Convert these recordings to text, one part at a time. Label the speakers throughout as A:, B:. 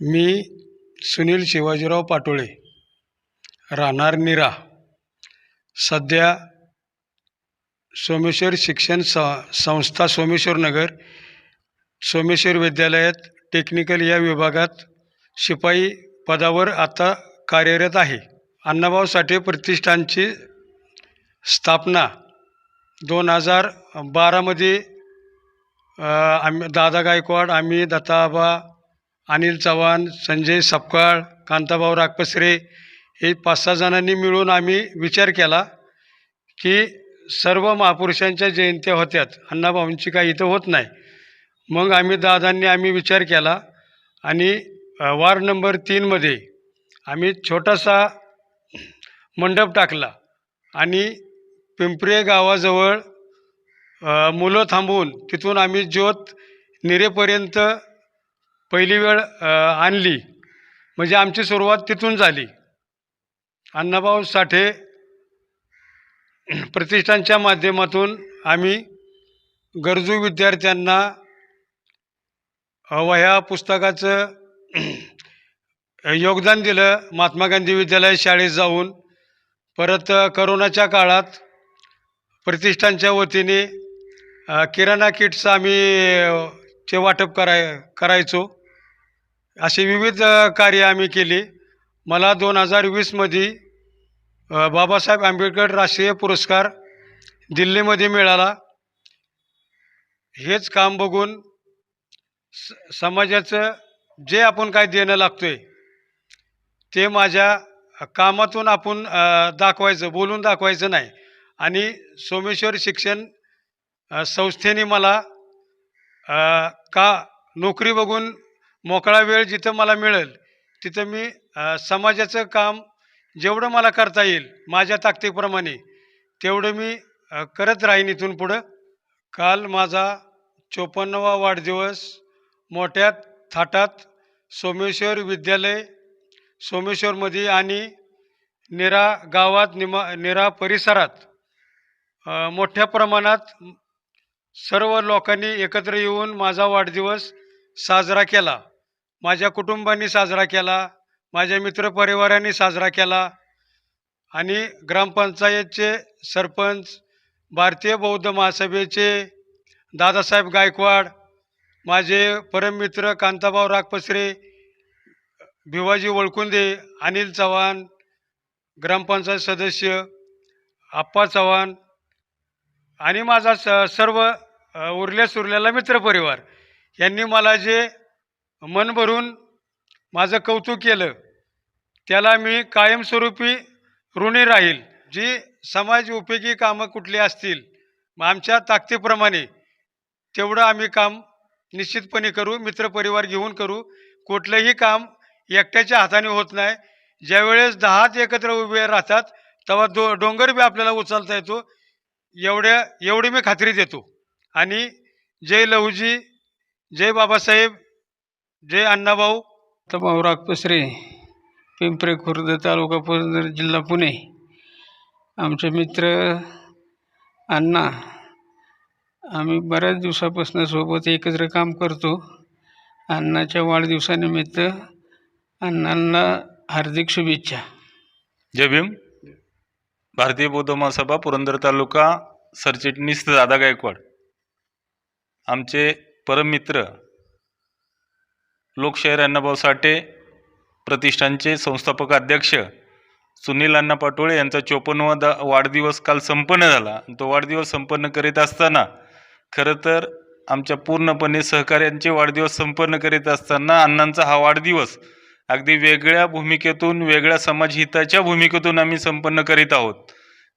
A: मी सुनील शिवाजीराव पाटोळे. राहणार निरा. सध्या सोमेश्वर शिक्षण स संस्था सोमेश्वर नगर सोमेश्वर विद्यालयात टेक्निकल या विभागात शिपाई पदावर आता कार्यरत आहे. अण्णाभाऊ साठे प्रतिष्ठानची स्थापना दोन हजार बारामध्ये आम्ही दादा गायकवाड आम्ही दत्ताबा अनिल चव्हाण संजय सपकाळ कांताभाऊ रागपसरे हे पाच सहा जणांनी मिळून आम्ही विचार केला की सर्व महापुरुषांच्या जयंत्या होत्यात. अण्णाभाऊंची काही इथं होत नाही. मग आम्ही दादांनी आम्ही विचार केला आणि वार्ड नंबर तीनमध्ये आम्ही छोटासा मंडप टाकला आणि पिंपरे गावाजवळ मुलं थांबवून तिथून आम्ही ज्योत निरेपर्यंत पहिली वेळ आणली. म्हणजे आमची सुरुवात तिथून झाली. अण्णाभाऊ साठे प्रतिष्ठानच्या माध्यमातून आम्ही गरजू विद्यार्थ्यांना वह्या पुस्तकाचं योगदान दिलं. महात्मा गांधी विद्यालय शाळेत जाऊन परत करोनाच्या काळात प्रतिष्ठानच्या वतीने किराणा किट्स आम्ही चे वाटप कराय करायचो. असे विविध कार्य आम्ही केली. मला दोन हजार वीसमध्ये बाबासाहेब आंबेडकर राष्ट्रीय पुरस्कार दिल्लीमध्ये मिळाला. हेच काम बघून स समाजाचं जे आपण काय देणं लागतोय ते माझ्या कामातून आपण दाखवायचं बोलून दाखवायचं नाही. आणि सोमेश्वर शिक्षण संस्थेने मला का नोकरी बघून मोकळा वेळ जिथं मला मिळेल तिथं मी समाजाचं काम जेवढं मला करता येईल माझ्या ताकदीप्रमाणे तेवढं मी करत राहीन इथून पुढं. काल माझा चोपन्नवा वाढदिवस मोठ्या थाटात सोमेश्वर विद्यालय सोमेश्वरमध्ये आणि निरा गावात निमा निरा परिसरात मोठ्या प्रमाणात सर्व लोकांनी एकत्र येऊन माझा वाढदिवस साजरा केला. माझ्या कुटुंबांनी साजरा केला माझ्या मित्रपरिवारांनी साजरा केला आणि ग्रामपंचायतचे सरपंच भारतीय बौद्ध महासभेचे दादासाहेब गायकवाड माझे परममित्र कांताभाऊ रागपसरे भिवाजी वळकुंदे अनिल चव्हाण ग्रामपंचायत सदस्य आप्पा चव्हाण आणि माझा स सर्व उरल्या सुरलेला मित्रपरिवार यांनी मला जे मन भरून माझं कौतुक केलं त्याला मी कायमस्वरूपी ऋणी राहील. जी समाज उपयोगी कामं कुठली असतील आमच्या ताकदीप्रमाणे तेवढं आम्ही काम निश्चितपणे करू मित्रपरिवार घेऊन करू. कुठलंही काम एकट्याच्या हाताने होत नाही. ज्यावेळेस दहाच एकत्र उभे राहतात तेव्हा दो डोंगर बी आपल्याला उचलता येतो. एवढ्या एवढी मी खात्री देतो. आणि जय लहूजी जय बाबासाहेब जय अण्णाभाऊ
B: भाऊ. रागपसरे पिंपरे खुर्द तालुका पुरंदर जिल्हा पुणे. आमचे मित्र अण्णा आम्ही बऱ्याच दिवसापासून सोबत एकत्र काम करतो. अण्णाच्या वाढदिवसानिमित्त अण्णांना हार्दिक शुभेच्छा.
C: जय भीम. भारतीय बौद्ध महासभा पुरंदर तालुका सरचिटणीस दादा गायकवाड. आमचे परममित्र लोकशाहीर अण्णाभाऊ साठे प्रतिष्ठानचे संस्थापक अध्यक्ष सुनील अण्णा पाटोळे यांचा चोपन्नवा दा वाढदिवस काल संपन्न झाला. तो वाढदिवस संपन्न करीत असताना खरं तर आमच्या पूर्णपणे सहकाऱ्यांचे वाढदिवस संपन्न करीत असताना अण्णांचा हा वाढदिवस अगदी वेगळ्या भूमिकेतून वेगळ्या समाजहिताच्या भूमिकेतून आम्ही संपन्न करीत आहोत.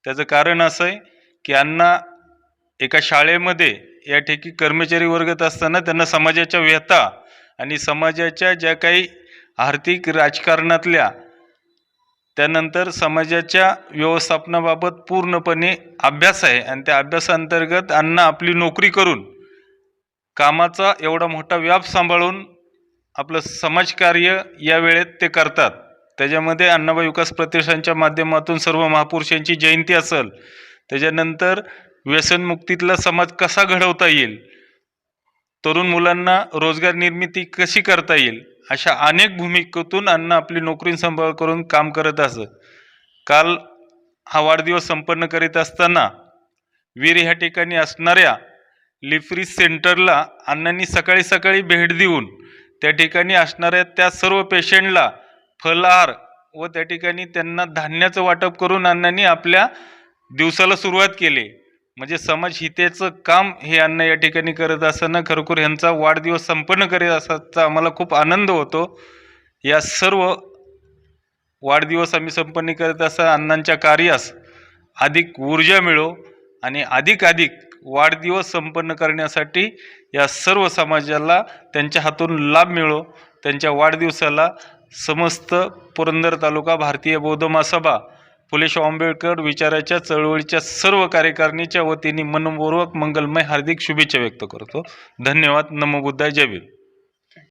C: त्याचं कारण असं आहे की अण्णा एका शाळेमध्ये या ठिकाणी कर्मचारी वर्गात असताना त्यांना समाजाच्या व्यथा आणि समाजाच्या ज्या काही आर्थिक राजकारणातल्या त्यानंतर समाजाच्या व्यवस्थापनाबाबत पूर्णपणे अभ्यास आहे आणि त्या अभ्यासाअंतर्गत अण्णा आपली नोकरी करून कामाचा एवढा मोठा व्याप सांभाळून आपलं समाजकार्य या वेळेत ते करतात. त्याच्यामध्ये अण्णाबाई विकास प्रतिष्ठानच्या माध्यमातून सर्व महापुरुषांची जयंती असेल त्याच्यानंतर व्यसनमुक्तीतला समाज कसा घडवता येईल तरुण मुलांना रोजगार निर्मिती कशी करता येईल? अशा अनेक भूमिकेतून अण्णा आपली नोकरी सांभाळ करून काम करत असत. काल हा वाढदिवस संपन्न करीत असताना वीर ह्या ठिकाणी असणाऱ्या लिफ्री सेंटरला अण्णांनी सकाळी सकाळी भेट देऊन त्या ठिकाणी असणाऱ्या त्या सर्व पेशंटला फलहार व त्या ठिकाणी त्यांना धान्याचं वाटप करून अण्णांनी आपल्या दिवसाला सुरुवात केली. म्हणजे समाज हितेचं काम हे अण्णा या ठिकाणी करत असताना खरोखर यांचा वाढदिवस संपन्न करीत असताना आम्हाला खूप आनंद होतो. या सर्व वाढदिवस आम्ही संपन्न करत असताना अण्णांच्या कार्यास अधिक ऊर्जा मिळो आणि अधिक अधिक वाढदिवस संपन्न करण्यासाठी या सर्व समाजाला त्यांच्या हातून लाभ मिळो. त्यांच्या वाढदिवसाला समस्त पुरंदर तालुका भारतीय बौद्ध महासभा फुले शाहू आंबेडकर विचाराच्या चळवळीच्या सर्व कार्यकारिणीच्या वतीने मनपूर्वक मंगलमय हार्दिक शुभेच्छा व्यक्त करतो. धन्यवाद. नमो बुद्धाय. जय भीम.